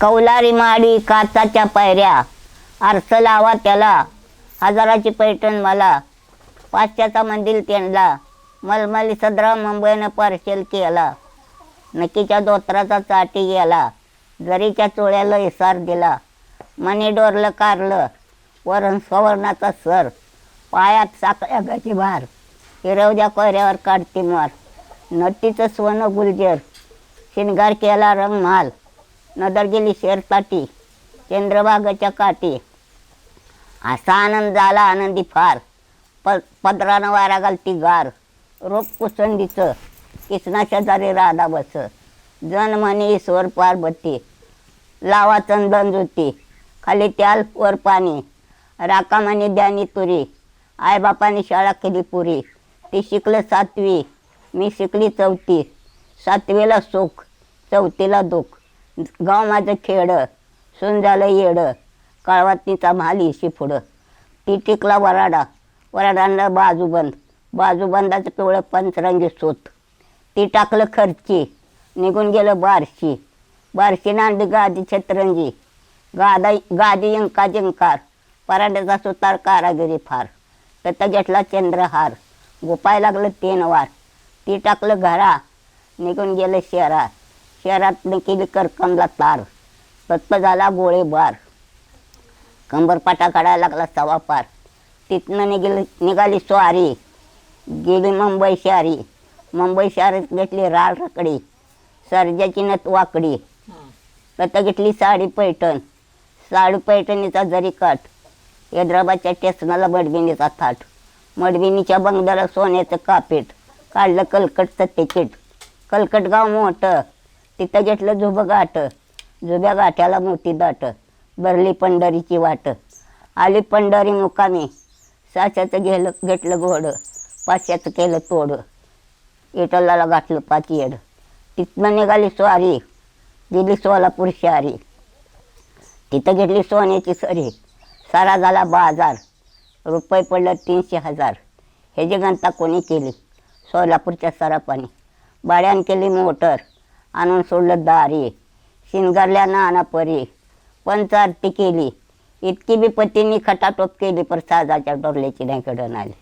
कौलारी माडी काचाच्या पायऱ्या. आरस लावा त्याला. हजाराची पैठण मला. पाचशेचा मंदिर त्यांना. मलमली सदरा मुंबईनं पार्शल केला. नकीच्या दोत्राचा चाटी गेला. जरीच्या चोळ्याला इसार दिला. मनी डोरलं कारलं. वरण सवर्णाचा सर. पायात साखळ्या गाची भार. हिरवद्या कोऱ्यावर काढते मार. नटीचं सोनं गुलजर. शिनगार केला रंग माल नदर गेली चंद्रभागाच्या काठी असा आनंद झाला आनंदी फार. प पदरानं वारा घालती गार. रोप कुसंडीचं किसना शेजारी राधा बस. जन म्हणे ईश्वर पार्वती लावा चंदन जुती खाली त्याल वर पाणी. राका म्हणे द्यानी तुरी. आईबापाने शाळा केली पुरी. ती शिकलं सातवी. मी शिकली चौथी. सातवीला सुख चौथीला दुःख. गाव माझं खेडं सून झालं येडं काळवातीचा म्हालीशी पुढं ती टिकला वराडा वराडांना बाजूबंद बाजूबंदाचं पिवळं पंचरंगी सूत. ती टाकलं खर्ची निघून गेलं बारशी. बारशी नांदी गादी छत्रंगी. गादा गादी यंका जिंकार पराड्याचा सुतार कारागिरी फार. तर घेतला चंद्रहार गोपाय लागलं तीन वार ती टाकलं घरा निघून गेलं शहरात शहरात केली करकमला तार तत्प झाला गोळेबार कंबरपाटा काढायला लागला सवा पार. तिथनं निघाली निघाली स्वारी. गेली मुंबई शहरी. मुंबई शहरात घेतली राळ रकडी सर्जाची नत वाकडी. तर घेतली साडी पैठण. साडी पैठणीचा जरी काठ हैदराबादच्या स्टेशनाला मडबिनीचा थाट. मडबिनीच्या बंगल्याला सोन्याचं कापीट. काढलं कलकटचं तिकीट. कलकट गाव मोठं. तिथं घेतलं झुबं गाठ. झुब्या गाठ्याला मोठी दाट. भरली पंढरीची वाट. आली पंढरी मुकामी. साच्याचं गेलं घेतलं घोडं. पाचशेचं केलं तोड. इटलाला गाठलं पाच येड. तिथनं निघाली स्वारी. गेली सोलापूर शहरी तिथं घेतली सोन्याची सरी. सारा झाला बाजार. रुपये पडलं तीनशे हजार. हे जे गणता कोणी केली? सोलापूरच्या सरापानी बाड्यान केली मोटर. आणून सोडलं दारी. शिनगारल्या आणा परी. पंचारती केली. इतकी बी पतींनी खटाटोप केली पर साजाच्या डोरल्याची नाही. कडन आली